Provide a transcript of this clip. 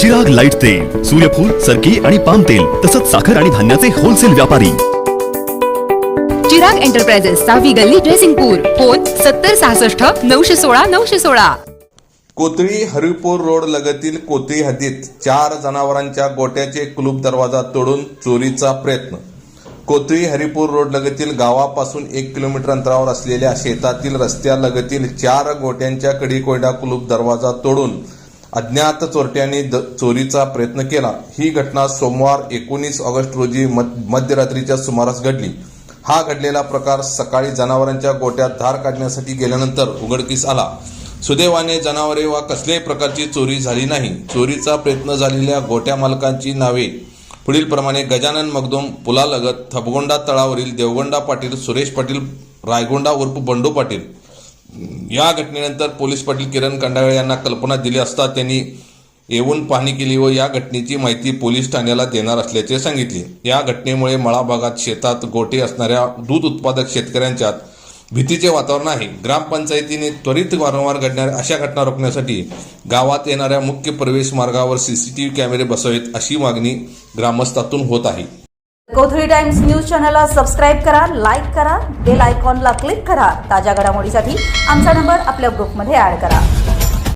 Chirag light तेल सूर्यफूल सरकी आणि पाम तेल तसंच साखर आणि धान्याचे होलसेल व्यापारी. चिराग एंटरप्राइजेस सावी गल्ली ड्रेसिंगपूर फोन सत्तर सहासष्ट नऊशे सोळा नऊशे सोळा. कोतळी हरिपूर रोड लगतील कोतळी हद्दीत चार जनावरांच्या गोट्याचे कुलूप दरवाजा तोडून चोरीचा प्रयत्न. कोथळी हरिपूर रोड लगतील गावापासून एक किलोमीटर अंतरावर असलेल्या शेतातील रस्त्यालगतील चार गोट्यांच्या कडी कोयडा कुलूप दरवाजा तोडून अज्ञात चोरट्यांनी द- चोरीचा प्रयत्न केला. ही घटना सोमवार एकोणीस ऑगस्ट रोजी मध्यरात्रीच्या सुमारास घडली. हा घडलेला प्रकार सकाळी जनावरांच्या गोट्यात धार काढण्यासाठी गेल्यानंतर उघडकीस आला. सुदैवाने जनावरे वा कसल्याही प्रकारची चोरी झाली नाही. चोरीचा प्रयत्न झालेल्या गोट्या मालकांची नावे पुढील प्रमाणे गजानन मगदोम पुलालगत थपगोंडा तळावरील देवगोंडा पाटील सुरेश पाटील रायगोंडा उर्फ बंडू पाटील. या घटनेनंतर पोलीस पाटील किरण कंडाळे यांना कल्पना दिली असता त्यांनी येऊन पाहणी केली व या घटनेची माहिती पोलीस ठाण्याला देणार असल्याचे सांगितले. या घटनेमुळे मळा भागात शेतात गोटे असणाऱ्या दूध उत्पादक शेतकऱ्यांच्यात भीतीचे वातावरण आहे. ग्रामपंचायतीने त्वरित वारंवार घडणाऱ्या अशा घटना रोखण्यासाठी गावात येणाऱ्या मुख्य प्रवेश मार्गावर सीसीटीव्ही कॅमेरे बसवेत अशी मागणी ग्रामस्थातून होत आहे. कोथळी टाइम्स न्यूज चॅनलला सबस्क्राईब करा लाईक करा बेल आयकॉनला क्लिक करा. ताज्या घडामोडीसाठी आमचा नंबर आपल्या ग्रुपमध्ये ॲड करा.